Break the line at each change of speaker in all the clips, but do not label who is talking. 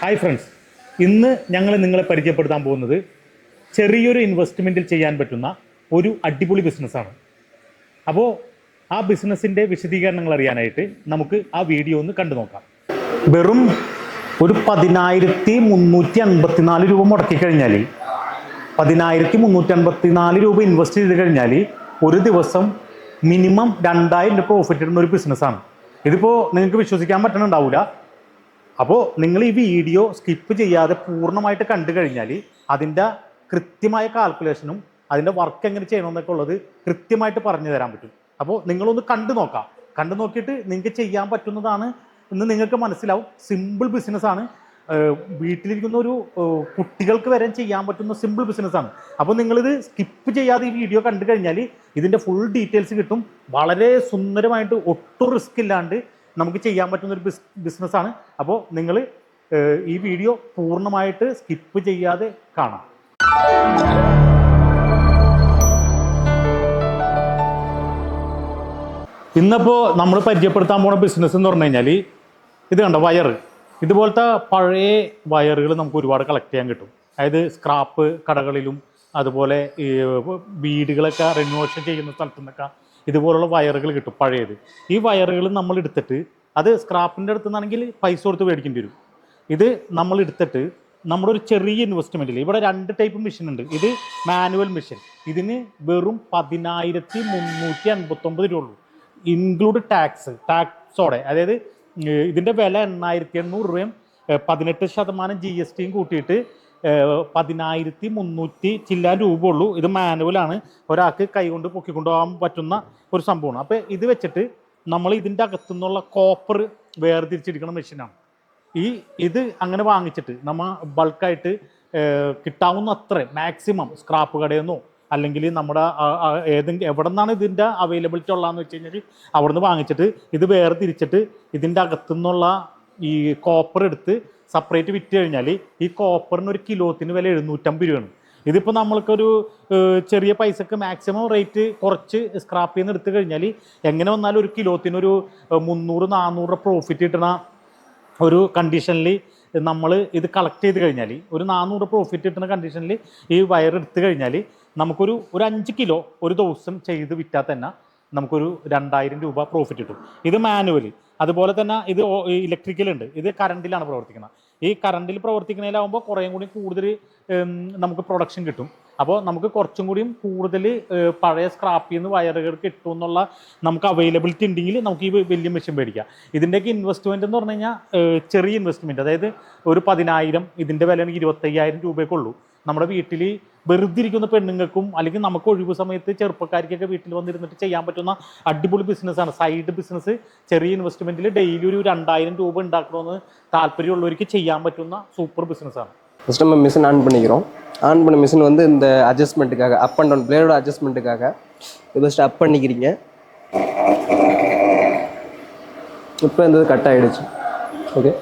Hi friends ഇന്ന് ഞങ്ങൾ നിങ്ങളെ പരിചയപ്പെടുത്താൻ പോകുന്നത് ചെറിയൊരു ഇൻവെസ്റ്റ്മെന്റിൽ ചെയ്യാൻ പറ്റുന്ന ഒരു അടിപൊളി ബിസിനസ്സാണ് അപ്പോൾ ആ ബിസിനസ്സിന്റെ വിശദീകരണങ്ങൾ അറിയാനായിട്ട് നമുക്ക് ആ വീഡിയോ ഒന്ന് കണ്ടു നോക്കാം. വെറും ഒരു പതിനായിരത്തി മുന്നൂറ്റി അൻപത്തിനാല് രൂപ മുടക്കി കഴിഞ്ഞാൽ പതിനായിരത്തി മുന്നൂറ്റി അൻപത്തിനാല് രൂപ ഇൻവെസ്റ്റ് ചെയ്ത് കഴിഞ്ഞാൽ ഒരു ദിവസം മിനിമം രണ്ടായിരം രൂപ പ്രോഫിറ്റ് ഇടുന്ന ഒരു ബിസിനസ്സാണ് ഇതിപ്പോൾ നിങ്ങൾക്ക് വിശ്വസിക്കാൻ പറ്റണുണ്ടാവില്ല അപ്പോൾ നിങ്ങൾ ഈ വീഡിയോ സ്കിപ്പ് ചെയ്യാതെ പൂർണമായിട്ട് കണ്ടു കഴിഞ്ഞാൽ അതിന്റെ കൃത്യമായ കാൽക്കുലേഷനും അതിന്റെ വർക്ക് എങ്ങനെ ചെയ്യണമെന്നൊക്കെ ഉള്ളത് കൃത്യമായിട്ട് പറഞ്ഞു തരാൻ പറ്റും. അപ്പോൾ നിങ്ങളൊന്ന് കണ്ടു നോക്കാം. കണ്ടു നോക്കിയിട്ട് നിങ്ങൾക്ക് ചെയ്യാൻ പറ്റുന്നതാണ് എന്ന് നിങ്ങൾക്ക് മനസ്സിലാവും. സിമ്പിൾ ബിസിനസ്സാണ് വീട്ടിലിരിക്കുന്ന ഒരു കുട്ടികൾക്ക് വരെ ചെയ്യാൻ പറ്റുന്ന സിമ്പിൾ ബിസിനസ്സാണ് അപ്പോൾ നിങ്ങളിത് സ്കിപ്പ് ചെയ്യാതെ ഈ വീഡിയോ കണ്ടു കഴിഞ്ഞാൽ ഇതിന്റെ ഫുൾ ഡീറ്റെയിൽസ് കിട്ടും. വളരെ സുന്ദരമായിട്ട് ഒട്ടും റിസ്ക് ഇല്ലാണ്ട് നമുക്ക് ചെയ്യാൻ പറ്റുന്ന ഒരു ബിസ് ബിസിനസ്സാണ് അപ്പോൾ നിങ്ങൾ ഈ വീഡിയോ പൂർണമായിട്ട് സ്കിപ്പ് ചെയ്യാതെ കാണാം. ഇന്നിപ്പോൾ നമ്മൾ പരിചയപ്പെടുത്താൻ പോണ ബിസിനസ് എന്ന് പറഞ്ഞു കഴിഞ്ഞാൽ ഇത് കണ്ടോ വയർ ഇതുപോലത്തെ പഴയ വയറുകൾ നമുക്ക് ഒരുപാട് കളക്ട് ചെയ്യാൻ കിട്ടും. അതായത് സ്ക്രാപ്പ് കടകളിലും അതുപോലെ ഈ വീടുകളൊക്കെ റിനോവേഷൻ ചെയ്യുന്ന സ്ഥലത്തു നിന്നൊക്കെ ഇതുപോലുള്ള വയറുകൾ കിട്ടും പഴയത്. ഈ വയറുകൾ നമ്മൾ എടുത്തിട്ട് അത് സ്ക്രാപ്പിന്റെ അടുത്ത് നിന്നാണെങ്കിൽ പൈസ കൊടുത്ത് മേടിക്കേണ്ടി വരും. ഇത് നമ്മൾ എടുത്തിട്ട് നമ്മുടെ ഒരു ചെറിയ ഇൻവെസ്റ്റ്മെന്റിൽ ഇവിടെ രണ്ട് ടൈപ്പ് മെഷീൻ ഉണ്ട്. ഇത് മാനുവൽ മെഷീൻ ഇതിന് വെറും പതിനായിരത്തി മുന്നൂറ്റി അൻപത്തൊമ്പത് രൂപ ഉള്ളൂ. ഇൻക്ലൂഡ് ടാക്സ് ടാക്സോടെ അതായത് ഇതിന്റെ വില എണ്ണായിരത്തി എണ്ണൂറ് രൂപയും പതിനെട്ട് ശതമാനം ജി എസ് ടിയും കൂട്ടിയിട്ട് പതിനായിരത്തി മുന്നൂറ്റി ചില്ലാൻ രൂപ ഉള്ളൂ ഇത് മാനുവലാണ് ഒരാൾക്ക് കൈകൊണ്ട് പൊക്കിക്കൊണ്ടുപോകാൻ പറ്റുന്ന ഒരു സംഭവമാണ്. അപ്പോൾ ഇത് വെച്ചിട്ട് നമ്മൾ ഇതിന്റെ അകത്തുനിന്നുള്ള കോപ്പർ വേർതിരിച്ചിരിക്കുന്ന മെഷീനാണ് ഈ ഇത് അങ്ങനെ വാങ്ങിച്ചിട്ട് നമ്മൾ ബൾക്കായിട്ട് കിട്ടാവുന്ന അത്ര മാക്സിമം സ്ക്രാപ്പ് കടയിൽ നിന്നോ അല്ലെങ്കിൽ നമ്മുടെ ഏതെങ്കിലും എവിടെ നിന്നാണ് ഇതിന്റെ അവൈലബിലിറ്റി ഉള്ളതെന്ന് വെച്ച് കഴിഞ്ഞാൽ അവിടെ നിന്ന് വാങ്ങിച്ചിട്ട് ഇത് വേർതിരിച്ചിട്ട് ഇതിന്റെ അകത്തുനിന്നുള്ള ഈ കോപ്പർ എടുത്ത് സെപ്പറേറ്റ് വിറ്റ് കഴിഞ്ഞാൽ ഈ കോപ്പറിന് ഒരു കിലോത്തിന് വില എഴുന്നൂറ്റമ്പത് രൂപയാണ്. ഇതിപ്പോൾ നമ്മൾക്കൊരു ചെറിയ പൈസക്ക് മാക്സിമം റേറ്റ് കുറച്ച് സ്ക്രാപ്പിൽ നിന്ന് എടുത്തു കഴിഞ്ഞാൽ എങ്ങനെ വന്നാലും ഒരു കിലോത്തിന് ഒരു മുന്നൂറ് നാനൂറ് പ്രോഫിറ്റ് കിട്ടണ ഒരു കണ്ടീഷനിൽ നമ്മൾ ഇത് കളക്ട് ചെയ്ത് കഴിഞ്ഞാൽ ഒരു നാനൂറ് പ്രോഫിറ്റ് കിട്ടുന്ന കണ്ടീഷനിൽ ഈ വയർ എടുത്തു കഴിഞ്ഞാൽ നമുക്കൊരു ഒരു അഞ്ച് കിലോ ഒരു ദിവസം ചെയ്ത് വിറ്റാൽ തന്നെ നമുക്കൊരു രണ്ടായിരം രൂപ പ്രോഫിറ്റ് കിട്ടും. ഇത് മാനുവൽ അതുപോലെ തന്നെ ഇത് ഇലക്ട്രിക്കൽ ഉണ്ട്. ഇത് കറണ്ടിലാണ് പ്രവർത്തിക്കുന്നത്. ഈ കറണ്ടിൽ പ്രവർത്തിക്കുന്നതിലാവുമ്പോൾ കുറേയും കൂടി കൂടുതൽ നമുക്ക് പ്രൊഡക്ഷൻ കിട്ടും. അപ്പോൾ നമുക്ക് കുറച്ചും കൂടിയും കൂടുതൽ പഴയ സ്ക്രാപ്പിൽ നിന്ന് വയറുകൾ കിട്ടും എന്നുള്ള നമുക്ക് അവൈലബിലിറ്റി ഉണ്ടെങ്കിൽ നമുക്ക് ഈ വലിയ മെഷീൻ മേടിക്കാം. ഇതിന്റെയൊക്കെ ഇൻവെസ്റ്റ്മെന്റ് എന്ന് പറഞ്ഞു കഴിഞ്ഞാൽ ചെറിയ ഇൻവെസ്റ്റ്മെന്റ് അതായത് ഒരു പതിനായിരം ഇതിന്റെ വില ഇരുപത്തയ്യായിരം രൂപയൊക്കെ ഉള്ളൂ. നമ്മുടെ വീട്ടിൽ വെറുതെ ഇരിക്കുന്ന പെണ്ണുങ്ങൾക്കും അല്ലെങ്കിൽ നമുക്ക് ഒഴിവ് സമയത്ത് ചെറുപ്പക്കാർക്കൊക്കെ വീട്ടിൽ വന്നിരുന്നിട്ട് ചെയ്യാൻ പറ്റുന്ന അടിപൊളി ബിസിനസ്സാണ് സൈഡ് ബിസിനസ് ചെറിയ ഇൻവെസ്റ്റ്മെൻറ്റിൽ ഡെയിലി ഒരു രണ്ടായിരം രൂപ ഉണ്ടാക്കണമെന്ന് താല്പര്യമുള്ളവർക്ക് ചെയ്യാൻ പറ്റുന്ന സൂപ്പർ ബിസിനസ്സാണ്
ஃபஸ்ட் நம்ம மிஷின் ஆன் பண்ணிக்கிறோம் ஆன் பண்ண மிஷின் வந்து இந்த அட்ஜஸ்ட்மெண்ட்டுக்காக அப் அண்ட் டவுன் பிளேடோட அட்ஜஸ்ட்மெண்ட்டுக்காக இது ஃபஸ்ட்டு அப் பண்ணிக்கிறீங்க இப்போ இந்த கட் ஆகிடுச்சு ஓகே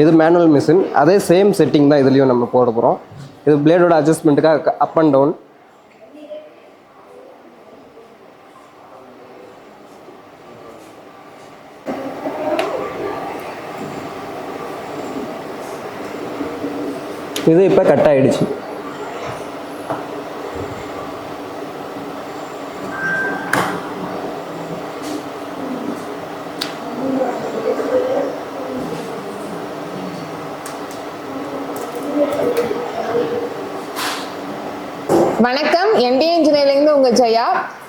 இது மேனுவல் மிஷின் அதே சேம் செட்டிங் தான் இதுலேயும் நம்ம போட போகிறோம் இது பிளேடோட அட்ஜஸ்ட்மெண்ட்டுக்காக அப் அண்ட் டவுன் இது இப்போ கட் ஆயிடுச்சு.
வணக்கம். என்டி இன்ஜினியர்லேருந்து உங்கள் ஜெயா.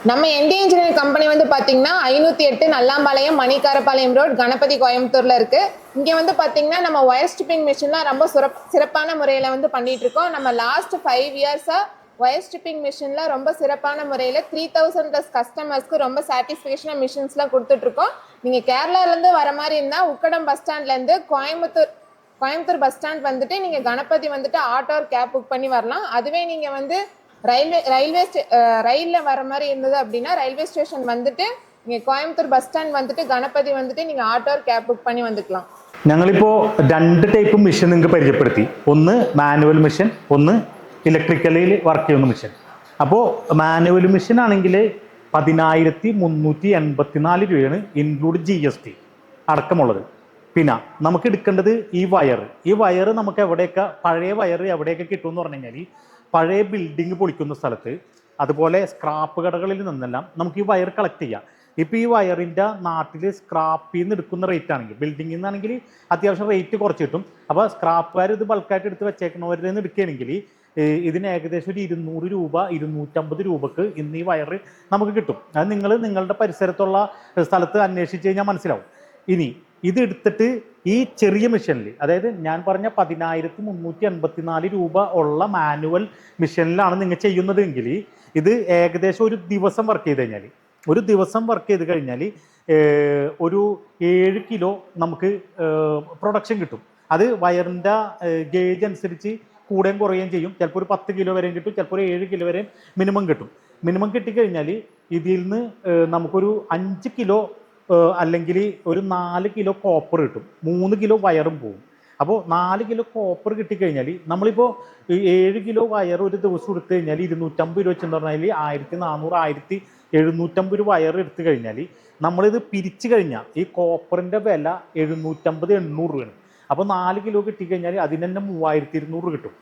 நம்ம என்டி இன்ஜினியரிங் கம்பெனி வந்து பார்த்தீங்கன்னா ஐநூற்றி எட்டு நல்லாம்பாளையம் மணிக்காரப்பாளையம் ரோட் கணபதி கோயம்புத்தூரில் இருக்குது இங்கே வந்து பார்த்தீங்கன்னா நம்ம ஒயர் ஸ்டிப்பிங் மிஷின்லாம் ரொம்ப சிறப் சிறப்பான முறையில் வந்து பண்ணிகிட்ருக்கோம் நம்ம லாஸ்ட் ஃபைவ் இயர்ஸாக ஒயர் ஸ்டிப்பிங் மிஷினில் ரொம்ப சிறப்பான முறையில் த்ரீ தௌசண்ட் ப்ளஸ் கஸ்டமர்ஸ்க்கு ரொம்ப சாட்டிஸ்ஃபேக்ஷனாக மிஷின்ஸ்லாம் கொடுத்துட்ருக்கோம் நீங்கள் கேரளாலேருந்து வர மாதிரி இருந்தால் உக்கடம் பஸ் ஸ்டாண்ட்லேருந்து கோயம்புத்தூர் கோயம்புத்தூர் பஸ் ஸ்டாண்ட் வந்துட்டு நீங்க கணபதி வந்துட்டு ஆட்டோ கேப் புக் பண்ணி வரலாம் அதுவே நீங்க வந்து ரயில்வே ரயில்வே ஸ்டே ரயிலில் வர மாதிரி இருந்தது அப்படின்னா ரயில்வே ஸ்டேஷன் வந்துட்டு நீங்கள் கோயம்புத்தூர் பஸ் ஸ்டாண்ட் வந்துட்டு கணபதி வந்துட்டு நீங்கள் ஆட்டோ கேப் புக் பண்ணி வந்துக்கலாம்
ഞങ്ങളിപ്പോൾ രണ്ട് ടൈപ്പ് മെഷീൻ നിങ്ങൾക്ക് പരിചയപ്പെടുത്തി ഒന്ന് മാനുവൽ മെഷീൻ ഒന്ന് ഇലക്ട്രിക്കലിൽ വർക്ക് ചെയ്യുന്ന മെഷീൻ അപ്പോൾ മാനുവൽ മെഷീൻ ആണെങ്കിൽ പതിനായിരത്തി മുന്നൂറ്റി എൺപത്തിനാല് രൂപയാണ് ഇൻക്ലൂഡ് ജി എസ് ടി അടക്കമുള്ളത് പിന്നെ നമുക്ക് എടുക്കേണ്ടത് ഈ വയർ ഈ വയർ നമുക്ക് എവിടെയൊക്കെ പഴയ വയർ എവിടെയൊക്കെ കിട്ടുമെന്ന് പറഞ്ഞു കഴിഞ്ഞാൽ പഴയ ബിൽഡിംഗ് പൊളിക്കുന്ന സ്ഥലത്ത് അതുപോലെ സ്ക്രാപ്പ് കടകളിൽ നിന്നെല്ലാം നമുക്ക് ഈ വയർ കളക്ട് ചെയ്യാം. ഇപ്പോൾ ഈ വയറിന്റെ നാട്ടിൽ സ്ക്രാപ്പിൽ നിന്ന് എടുക്കുന്ന റേറ്റ് ആണെങ്കിൽ ബിൽഡിങ്ങിൽ നിന്നാണെങ്കിൽ അത്യാവശ്യം റേറ്റ് കുറച്ച് കിട്ടും. അപ്പോൾ സ്ക്രാപ്പുകാർ ഇത് ബൾക്കായിട്ട് എടുത്ത് വെച്ചേക്കുന്നവരിൽ നിന്ന് എടുക്കുകയാണെങ്കിൽ ഇതിന് ഏകദേശം ഒരു ഇരുന്നൂറ് രൂപ ഇരുന്നൂറ്റമ്പത് രൂപക്ക് ഇന്ന് ഈ വയറ് നമുക്ക് കിട്ടും. അത് നിങ്ങൾ നിങ്ങളുടെ പരിസരത്തുള്ള സ്ഥലത്ത് അന്വേഷിച്ച് കഴിഞ്ഞാൽ മനസ്സിലാവും. ഇനി ഇത് എടുത്തിട്ട് ഈ ചെറിയ മിഷനിൽ അതായത് ഞാൻ പറഞ്ഞ പതിനായിരത്തി മുന്നൂറ്റി എൺപത്തിനാല് രൂപ ഉള്ള മാനുവൽ മിഷനിലാണ് നിങ്ങൾ ചെയ്യുന്നതെങ്കിൽ ഇത് ഏകദേശം ഒരു ദിവസം വർക്ക് ചെയ്ത് കഴിഞ്ഞാൽ ഒരു ദിവസം വർക്ക് ചെയ്ത് കഴിഞ്ഞാൽ ഒരു ഏഴ് കിലോ നമുക്ക് പ്രൊഡക്ഷൻ കിട്ടും. അത് വയറിന്റെ ഗേജ് അനുസരിച്ച് കൂടുകയും കുറയുകയും ചെയ്യും. ചിലപ്പോൾ ഒരു പത്ത് കിലോ വരെയും കിട്ടും ചിലപ്പോൾ ഒരു ഏഴ് കിലോ വരെയും മിനിമം കിട്ടും. മിനിമം കിട്ടിക്കഴിഞ്ഞാൽ ഇതിൽ നിന്ന് നമുക്കൊരു അഞ്ച് കിലോ അല്ലെങ്കിൽ ഒരു നാല് കിലോ കോപ്പർ കിട്ടും. മൂന്ന് കിലോ വയറും പോകും അപ്പോൾ നാല് കിലോ കോപ്പർ കിട്ടിക്കഴിഞ്ഞാൽ നമ്മളിപ്പോൾ ഏഴ് കിലോ വയർ ഒരു ദിവസം എടുത്തു കഴിഞ്ഞാൽ ഇരുന്നൂറ്റമ്പത് രൂപ വെച്ചെന്ന് പറഞ്ഞാൽ ആയിരത്തി നാനൂറ് ആയിരത്തി എഴുന്നൂറ്റമ്പത് രൂപ വയർ എടുത്തു കഴിഞ്ഞാൽ നമ്മളിത് പിരിച്ചു കഴിഞ്ഞാൽ ഈ കോപ്പറിന്റെ വില എഴുന്നൂറ്റമ്പത് എണ്ണൂറ് രൂപയാണ്. അപ്പോൾ നാല് കിലോ കിട്ടിക്കഴിഞ്ഞാൽ അതിന് തന്നെ മൂവായിരത്തി ഇരുന്നൂറ് കിട്ടും.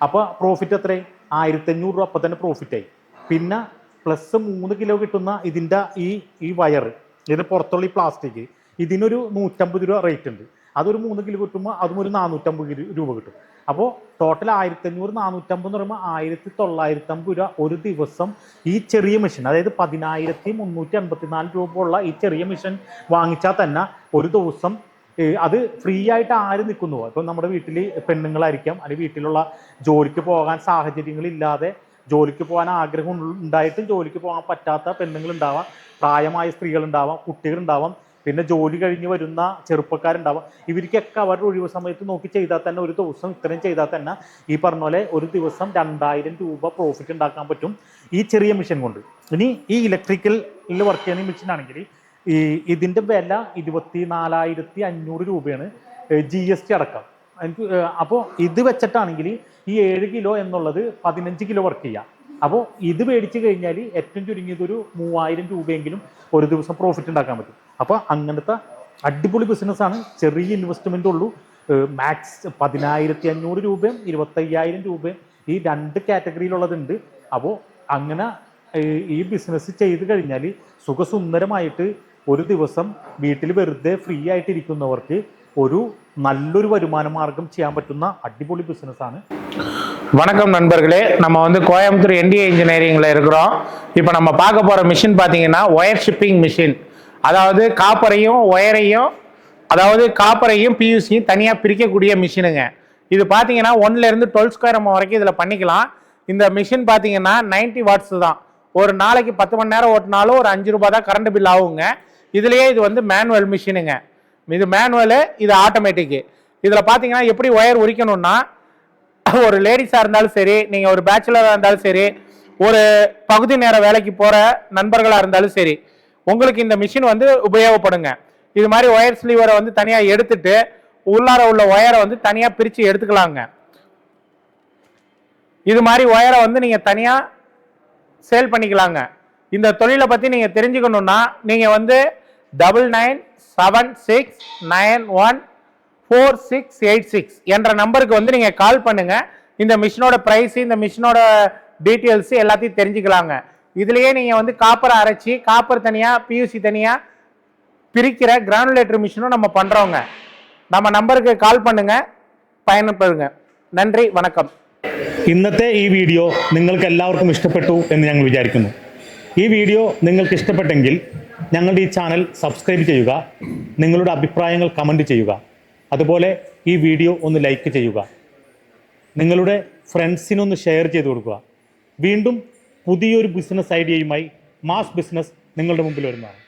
അപ്പോൾ പ്രോഫിറ്റ് എത്രയും ആയിരത്തി അഞ്ഞൂറ് രൂപ അപ്പം തന്നെ പ്രോഫിറ്റായി പിന്നെ പ്ലസ് മൂന്ന് കിലോ കിട്ടുന്ന ഇതിന്റെ ഈ ഈ വയർ ഇതിന് പുറത്തുള്ള ഈ പ്ലാസ്റ്റിക് ഇതിനൊരു നൂറ്റമ്പത് രൂപ റേറ്റ് ഉണ്ട്. അതൊരു മൂന്ന് കിലോ കിട്ടുമ്പോൾ അതും ഒരു നാനൂറ്റമ്പത് രൂപ കിട്ടും. അപ്പോൾ ടോട്ടൽ ആയിരത്തി അഞ്ഞൂറ് നാനൂറ്റമ്പത് എന്ന് പറയുമ്പോൾ ആയിരത്തി തൊള്ളായിരത്തി അമ്പത് രൂപ ഒരു ദിവസം ഈ ചെറിയ മെഷീൻ അതായത് പതിനായിരത്തി മുന്നൂറ്റി അൻപത്തിനാല് രൂപ ഉള്ള ഈ ചെറിയ മെഷീൻ വാങ്ങിച്ചാൽ തന്നെ ഒരു ദിവസം അത് ഫ്രീ ആയിട്ട് ആര് നിൽക്കുന്നു? ഇപ്പം നമ്മുടെ വീട്ടിൽ പെണ്ണുങ്ങളായിരിക്കാം അല്ലെങ്കിൽ വീട്ടിലുള്ള ജോലിക്ക് പോകാൻ സാഹചര്യങ്ങളില്ലാതെ ജോലിക്ക് പോകാൻ ആഗ്രഹം ഉണ്ടായിട്ടും ജോലിക്ക് പോകാൻ പറ്റാത്ത പെണ്ണുങ്ങൾ ഉണ്ടാവാം പ്രായമായ സ്ത്രീകൾ സ്ത്രീകളുണ്ടാവാം കുട്ടികളുണ്ടാവാം. പിന്നെ ജോലി കഴിഞ്ഞ് വരുന്ന ചെറുപ്പക്കാരുണ്ടാവാം. ഇവർക്കൊക്കെ അവരുടെ ഒഴിവ് സമയത്ത് നോക്കി ചെയ്താൽ തന്നെ ഒരു ദിവസം ഇത്രയും ചെയ്താൽ തന്നെ ഈ പറഞ്ഞ പോലെ ഒരു ദിവസം രണ്ടായിരം രൂപ പ്രോഫിറ്റ് ഉണ്ടാക്കാൻ പറ്റും ഈ ചെറിയ മെഷീൻ കൊണ്ട്. ഇനി ഈ ഇലക്ട്രിക്കലിൽ വർക്ക് ചെയ്യുന്ന മെഷീൻ ആണെങ്കിൽ ഈ ഇതിന്റെ വില ഇരുപത്തി നാലായിരത്തി അഞ്ഞൂറ് രൂപയാണ് ജി എസ് ടി അടക്കം. അപ്പോൾ ഇത് വെച്ചിട്ടാണെങ്കിൽ ഈ ഏഴ് കിലോ എന്നുള്ളത് പതിനഞ്ച് കിലോ വർക്ക് ചെയ്യാം. അപ്പോൾ ഇത് മേടിച്ച് കഴിഞ്ഞാൽ ഏറ്റവും ചുരുങ്ങിയത് ഒരു മൂവായിരം രൂപയെങ്കിലും ഒരു ദിവസം പ്രോഫിറ്റ് ഉണ്ടാക്കാൻ പറ്റും. അപ്പോൾ അങ്ങനത്തെ അടിപൊളി ബിസിനസ്സാണ് ചെറിയ ഇൻവെസ്റ്റ്മെന്റ് ഉള്ളൂ. മാക്സ് പതിനായിരത്തി അഞ്ഞൂറ് രൂപയും ഇരുപത്തയ്യായിരം രൂപയും ഈ രണ്ട് കാറ്റഗറിയിലുള്ളതുണ്ട് അപ്പോൾ അങ്ങനെ ഈ ബിസിനസ് ചെയ്ത് കഴിഞ്ഞാൽ സുഖസുന്ദരമായിട്ട് ഒരു ദിവസം വീട്ടിൽ വെറുതെ ഫ്രീ ആയിട്ടിരിക്കുന്നവർക്ക് ഒരു നല്ലൊരു വരുമാന മാർഗം ചെയ്യാൻ പറ്റുന്ന அடிப்பொலி ബിസിനസ്സാണ്
வணக்கம் நண்பர்களே நம்ம வந்து கோயம்புத்தூர் என்டிஏ இன்ஜினியரிங்கில் இருக்கிறோம் இப்போ நம்ம பார்க்க போகிற மிஷின் பார்த்தீங்கன்னா ஒயர் ஷிப்பிங் மிஷின் அதாவது காப்பரையும் ஒயரையும் அதாவது காப்பரையும் பியூசியும் தனியாக பிரிக்கக்கூடிய மிஷினுங்க இது பார்த்தீங்கன்னா ஒன்லேருந்து டுவெல் ஸ்கொயர் எம் வரைக்கும் இதில் பண்ணிக்கலாம் இந்த மிஷின் பார்த்தீங்கன்னா 90 வாட்ஸ் தான் ஒரு நாளைக்கு பத்து மணி நேரம் ஓட்டினாலும் ஒரு அஞ்சு ரூபாய் தான் கரண்ட் பில் ஆகுங்க இதுலேயே இது வந்து மேனுவல் மிஷினுங்க இது மேனுவலு இது ஆட்டோமேட்டிக்கு இதில் பார்த்தீங்கன்னா எப்படி ஒயர் உரிக்கணும்னா ஒரு லேடிஸாக இருந்தாலும் சரி நீங்கள் ஒரு பேச்சுலராக இருந்தாலும் சரி ஒரு பகுதி நேர வேலைக்கு போகிற நண்பர்களாக இருந்தாலும் சரி உங்களுக்கு இந்த மிஷின் வந்து உபயோகப்படுங்க. இது மாதிரி ஒயர் ஸ்லீவரை வந்து தனியாக எடுத்துட்டு உள்ளார உள்ள ஒயரை வந்து தனியாக பிரித்து எடுத்துக்கலாங்க. இது மாதிரி ஒயரை வந்து நீங்கள் தனியாக சேல் பண்ணிக்கலாங்க. இந்த தொழிலை பற்றி நீங்கள் தெரிஞ்சுக்கணுன்னா நீங்கள் வந்து double nine seven six nine one four six eight six என்ற நம்பருக்கு வந்து நீங்கள் கால் பண்ணுங்கள் இந்த மிஷினோட ப்ரைஸ் இந்த மிஷினோட டீட்டெயில்ஸ் எல்லாத்தையும் தெரிஞ்சுக்கலாங்க இதுலேயே நீங்கள் வந்து காப்பரை அரைச்சி காப்பர் தனியாக பியூசி தனியாக பிரிக்கிற கிரானுலேட்டர் மிஷினும் நம்ம பண்ணுறோங்க நம்ம நம்பருக்கு கால் பண்ணுங்கள் பயணப்படுங்க நன்றி வணக்கம்
ഇന്നത്തെ ഈ വീഡിയോ നിങ്ങൾക്ക് എല്ലാവർക്കും ഇഷ്ടപ്പെട്ടു എന്ന് ഞങ്ങൾ വിചാരിക്കുന്നു ഈ വീഡിയോ നിങ്ങൾക്ക് ഇഷ്ടപ്പെട്ടെങ്കിൽ ഞങ്ങളുടെ ഈ ചാനൽ സബ്സ്ക്രൈബ് ചെയ്യുക നിങ്ങളുടെ അഭിപ്രായങ്ങൾ കമന്റ് ചെയ്യുക അതുപോലെ ഈ വീഡിയോ ഒന്ന് ലൈക്ക് ചെയ്യുക നിങ്ങളുടെ ഫ്രണ്ട്സിനൊന്ന് ഷെയർ ചെയ്ത് കൊടുക്കുക. വീണ്ടും പുതിയൊരു ബിസിനസ് ഐഡിയയുമായി മാസ് ബിസിനസ് നിങ്ങളുടെ മുമ്പിൽ വരുന്നതാണ്.